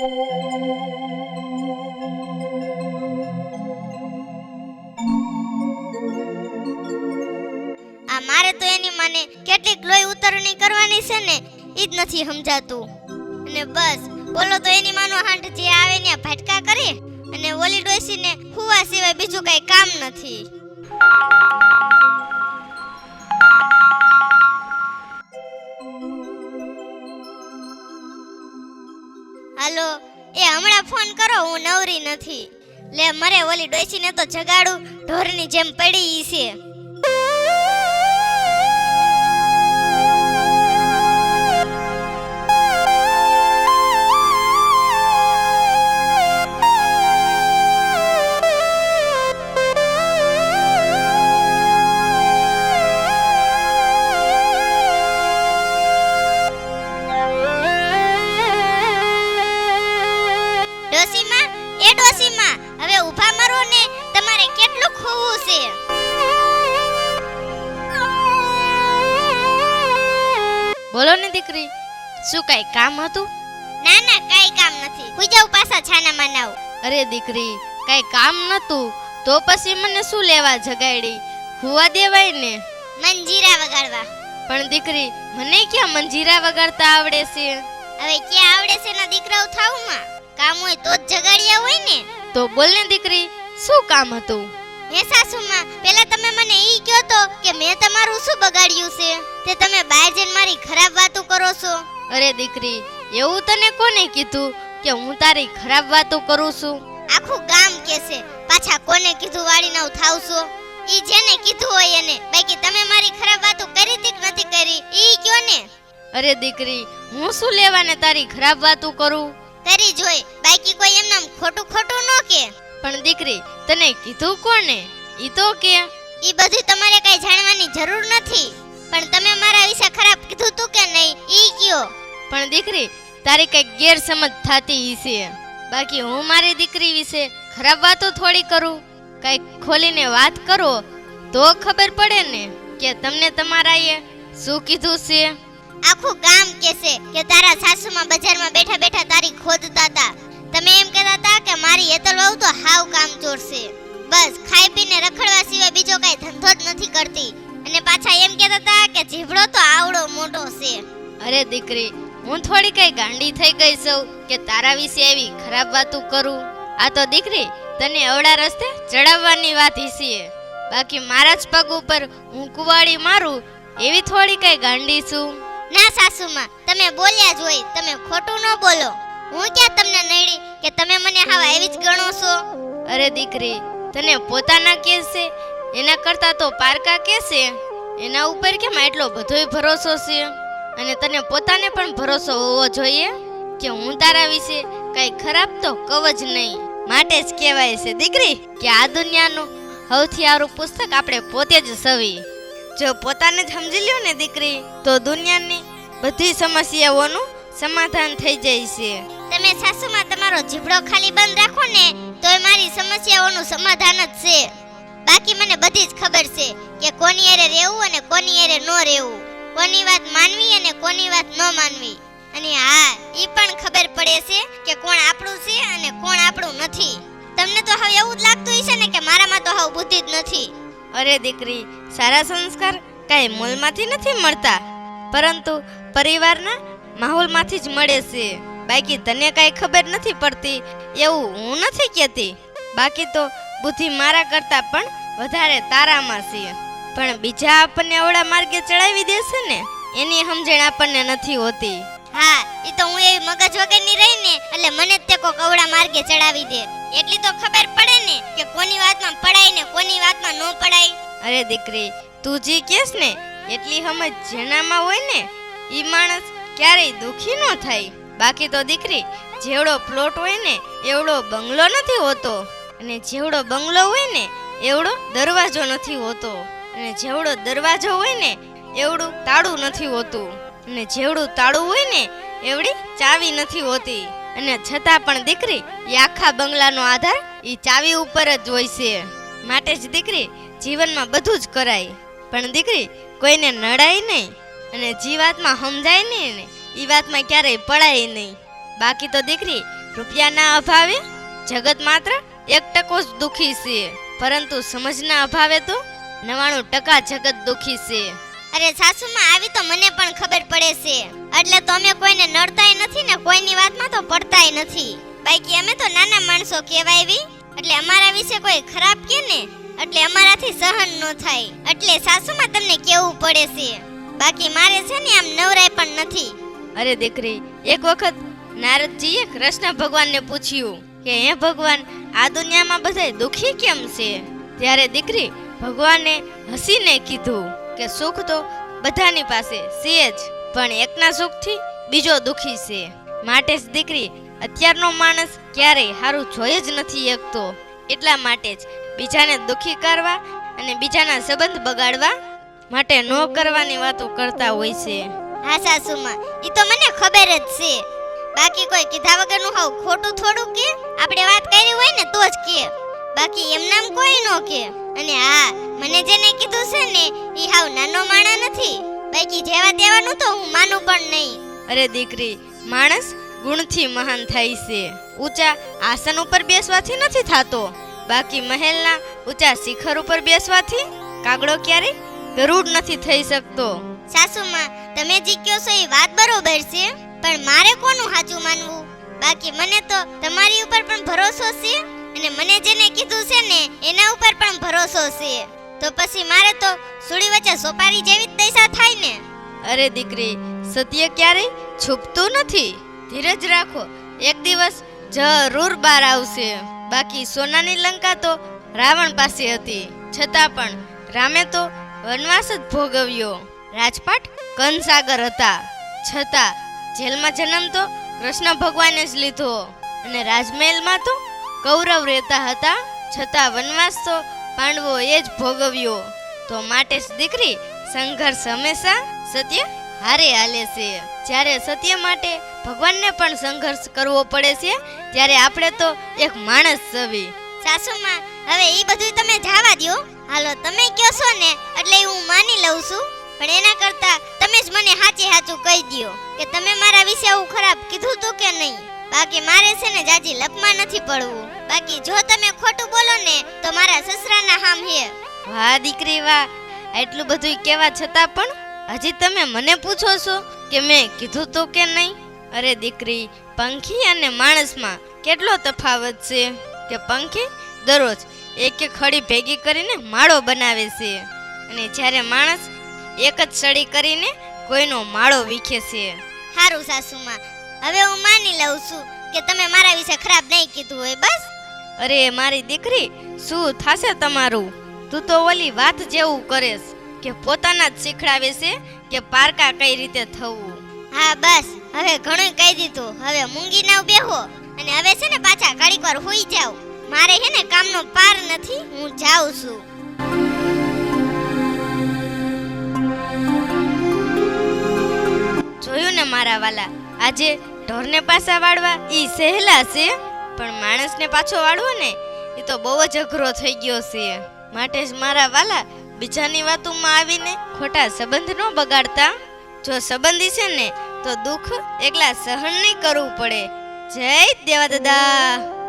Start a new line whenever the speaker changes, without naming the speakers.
આ મારે તો એની મને કેટલીક લોહી ઉતરણી કરવાની છે ને, ઈ જ નથી સમજાતું. અને બસ, બોલો તો એની માનો હાંઠ જે આવે ને ભટકા કરે, અને ઓલી ડોસીને હુવા સિવાય બીજું કઈ કામ નથી. હાલો. એ હમણાં ફોન કરો, હું નવરી નથી. લે, મરે ઓલી ડોસીને તો જગાડું. ઢોરની જેમ પડી છે. ડોસીમાં હવે ઊભા મરો ને તમારે કેટલું ખોવું છે?
બોલો ને દીકરી શું કઈ કામ હતું?
ના ના કઈ કામ નથી. હું જાઉં પાછા છાના માનાવ
અરે દીકરી કઈ કામ નતું તો પછી મને શું લેવા જગાડી? હુવા દેવાય ને.
મંજીરા વગાડવા.
પણ દીકરી મને ક્યાં મંજીરા વગાડતા આવડે છે?
હવે ક્યાં આવડે છે ના દીકરાઓ થાવમાં કામ હોય તો જ જગાડ્યા હોય ને.
તો બોલ ને દીકરી શું કામ હતું?
હે સાસુમાં પેલા તમે મને ઈ કહો તો કે મેં તમારું શું બગાડ્યું છે? તે તમે બહાર જઈને મારી ખરાબ વાતો કરો છો.
અરે દીકરી એવું તને કોને કીધું કે હું તારી ખરાબ વાતો કરું છું?
આખું ગામ છે પાછા કોને કીધું વાળી નવ થાવશો ઈ જેને કીધું હોય એને. બાકી તમે મારી ખરાબ વાતો કરી કે નથી કરી? ઈ કયો ને?
અરે દીકરી હું શું લેવાને તારી ખરાબ વાતો કરું?
કરી જોઈ. બાકી કોઈ એમનામ ખોટું ખોટું ન કે.
પણ દીકરી તને કીધું કોને? ઈ તો કે.
ઈ બધું તમારે કઈ જાણવાની જરૂર નથી. પણ તમે મારા વિશે ખરાબ કીધું તું કે નહીં ઈ કયો.
પણ દીકરી તારી કઈ ગેરસમજ થતી છે. બાકી હું મારી દીકરી વિશે ખરાબ વાતો થોડી કરું? કઈ ખોલીને વાત કરો તો ખબર પડે ને કે તમને તમારા એ શું કીધું છે.
આખું ગામ કેસે કે તારા સાસુમાં બજારમાં બેઠા બેઠા
દીકરી હું થોડી કઈ ગાંડી થઈ ગઈ છું કે તારા વિશે એવી ખરાબ વાતો કરું? આ તો દીકરી તને અવળા રસ્તે ચડાવવાની વાત છે બાકી મારા જ પગ ઉપર હું કુવાડી મારું એવી થોડી કઈ ગાંડી છું?
ના સાસુમાં તમે બોલ્યા જ હોય તમે ખોટું ન બોલો. હું ક્યાં તમને નડી કે તમે મને હાવ એવી જ ગણો છો?
અરે દીકરી તને પોતાના કેસ છે એના કરતા તો પારકા કેસ છે એના ઉપર કેમ એટલો બધોય ભરોસો છે? અને તને પોતાને પણ ભરોસો હોવો જોઈએ કે હું તારા વિશે કઈ ખરાબ તો કવ જ નહીં. માટે જ કહેવાય છે, દીકરી, કે આ દુનિયાનું સૌથી સારું પુસ્તક આપણે પોતે જ સવી. જો પોતાને જ સમજી લ્યો ને, દીકરી, તો દુનિયાની બધી સમસ્યાઓનું સમાધાન થઈ જાય છે.
તમે સાસુમાં તમારો જીભડો ખાલી બંધ રાખો ને એ મારી સમસ્યાઓનું સમાધાન જ છે. બાકી મને બધી જ ખબર છે કે કોની એરે રહેવું અને કોની એરે ન રહેવું. કોની વાત માનવી અને કોની વાત ન માનવી? અને હા એ પણ ખબર પડે છે કે કોણ આપણું છે અને કોણ આપણું નથી. તમને તો હવે એવું જ લાગતું હશે ને કે મારામાં તો હવે બુદ્ધિ જ નથી.
અરે દીકરી, સારા સંસ્કાર કાંઈ મૂલમાંથી નથી મળતા. પરંતુ પરિવારના માહોલમાંથી જ મળે છે. બાકી તને કાંઈ ખબર નથી પડતી, એવું હું નથી કહેતી. બાકી તો બુદ્ધિ મારા કરતાં પણ વધારે તારામાં છે. પણ બીજા આપણને અવળા માર્ગે ચડાવી દેશે ને એની સમજણ આપણને નથી હોતી.
હા એ તો હું એવી મગજ વગરની રહી ને એટલે મને જ તે કોક અવળા માર્ગે ચડાવી દે. એટલી તો ખબર પડે ને કે કોની વાતમાં પડાય ને કોની વાતમાં ન પડાય.
અરે દીકરી તું જે કહેશ ને એટલી સમજ જેનામાં હોય ને એ માણસ ક્યારેય દુખી ન થાય. બાકી તો દીકરી જેવડો પ્લોટ હોય ને એવડો બંગલો નથી હોતો. અને જેવડો બંગલો હોય ને એવડો દરવાજો નથી હોતો. અને જેવડો દરવાજો હોય ને, એવડું તાળું નથી હોતું. અને જેવડું તાળું હોય ને, એવડી ચાવી નથી હોતી. અને છતાં પણ દીકરી, એ આખા બંગલાનો આધાર એ ચાવી ઉપર જ હોય છે. માટે જ દીકરી જીવનમાં બધું જ કરાય. પણ દીકરી કોઈને નડાય નહીં. અને જે વાતમાં સમજાય નહીં ને એ વાતમાં ક્યારેય પડાય નહીં. બાકી તો દીકરી રૂપિયાના અભાવે જગત માત્ર એક ટકો જ દુખી છે. પરંતુ સમજના અભાવે તો નવાણું ટકા જગત દુખી છે.
અરે સાસુમાં આવી તો મને પણ ખબર પડે છે. એટલે તો અમે કોઈને નડતાય નથી ને કોઈની વાતમાં તો પડતાય નથી. બાકી અમે તો નાના માણસો કહેવાય એવી એટલે અમારા વિશે કોઈ ખરાબ કે ને? એટલે અમારાથી સહન ન થાય. એટલે સાસુમાં તમને કેવું પડે છે? બાકી મારે છે ને આમ નવરાય પણ નથી.
અરે દીકરી એક વખત નારદજીએ કૃષ્ણ ભગવાનને પૂછ્યું કે હે ભગવાન આ દુનિયામાં બધાય દુખી કેમ છે? ત્યારે દીકરી ભગવાને હસીને કીધું કે સુખ તો બધાની પાસે છે જ, પણ એકના સુખથી બીજો દુખી છે. માટે જ દીકરી અત્યારનો માણસ ક્યારેય સારું જોઈ જ નથી એકતો એટલા માટે જ બીજાને દુખી કરવા અને બીજાના સંબંધ બગાડવા માટે ન કરવાની વાતો કરતા હોય છે.
હા સાસુમાં એ તો મને ખબર જ છે. બાકી કોઈ કીધા વગરનું હાવ ખોટું થોડું કે? આપણે વાત કરી હોય ને તો જ કે. બાકી એમ નામ કોઈ નો કે. અને હા મને જેને કીધું છે ને એ હાવ નાનો માણા નથી. બાકી જેવા તેવાનું તો હું માનું પણ નહીં.
અરે દીકરી માણસ ગુણથી મહાન થાય છે. ઊંચા આસન ઉપર બેસવાથી નથી થતો. બાકી મહેલના ઊંચા શિખર ઉપર બેસવાથી કાગડો ક્યારેય ગરુડ નથી થઈ શકતો.
સાસુમાં તમે જે કહો છો એ વાત બરોબર છે પણ મારે કોનું સાચું માનવું? બાકી મને તો તમારી ઉપર પણ ભરોસો છે. અને મને જેને કીધું છે ને, એના ઉપર પણ ભરોસો છે. તો પછી મારે તો સુડી વચ્ચે સોપારી જેવી જ દશા થાય ને.
અરે દીકરી, સત્ય ક્યારેય છુપતું નથી. ધીરજ રાખો, એક દિવસ જરૂર બહાર આવશે. બાકી સોનાની લંકા તો રાવણ પાસે હતી. છતાં પણ રામે તો વનવાસ જ ભોગવ્યો. રાજપાટ કનસાગર હતા. છતાં જેલમાં જન્મ તો કૃષ્ણ ભગવાને જ લીધો. અને રાજમહેલમાં તો કૌરવ રહેતા હતા, છતાં વનવાસ તો પાંડવોએ જ ભોગવ્યો. તો માટે જ દીકરી સંઘર્ષ હંમેશા સત્ય હારે હાલે છે. જ્યારે સત્ય માટે ભગવાનને પણ સંઘર્ષ કરવો પડે છે, ત્યારે આપણે તો એક માણસ છવી
સાસુમાં, હવે એ બધું તમે જવા દ્યો. હાલો, તમે કહો છો ને? એટલે હું માની લઉં છું. પણ એના કરતા તમે જ મને સાચે સાચું કહી દ્યો કે તમે મારા વિશે આવું ખરાબ કીધું તું કે નહીં? બાકી મારે છે ને જાજી લપમાં નથી પડવું. બાકી જો તમે ખોટું બોલો ને તો મારા સસરાના હામ હે.
વાહ દીકરી વાહ. એટલું બધું કહેવા છતાં પણ હજી તમે મને પૂછો છો કે મેં કીધું તો કે નહીં? અરે દીકરી પંખી અને માણસમાં કેટલો તફાવત છે કે પંખી દરરોજ એક એક ખડી ભેગી કરીને માળો બનાવે છે. અને જ્યારે માણસ એક જ સળી કરીને કોઈનો માળો વીખે છે.
સારું સાસુમાં હવે હું માની લઉં છું કે તમે મારા વિશે ખરાબ નહીં કીધું હોય બસ.
અરે મારી દીકરી શું થાશે તમારું? તું તો ઓલી વાત જેવું કરેશ કે પોતાના જ શીખડાવે છે કે પારકા કઈ રીતે થવું.
હા બસ. હવે ઘણું કહી દીધું. હવે મૂંગી ના બેહો અને હવે છે ને પાછા ઘડીક વાર હોઈ જાવ. મારે હે ને કામનો પાર નથી હું જાઉં છું.
જોયું ને મારા વાલા? આજે ઢોરને પાછા વાળવા એ સહેલા છે, પણ માણસને પાછો વાળવો ને એ તો બહુ જ અઘરો થઈ ગયો છે. માટે જ મારા વાલા બીજાની વાતોમાં આવીને ખોટા સંબંધ ન બગાડતા. જો સંબંધી છે ને, તો દુઃખ એકલા સહન નહીં કરવું પડે. જય દેવા દાદા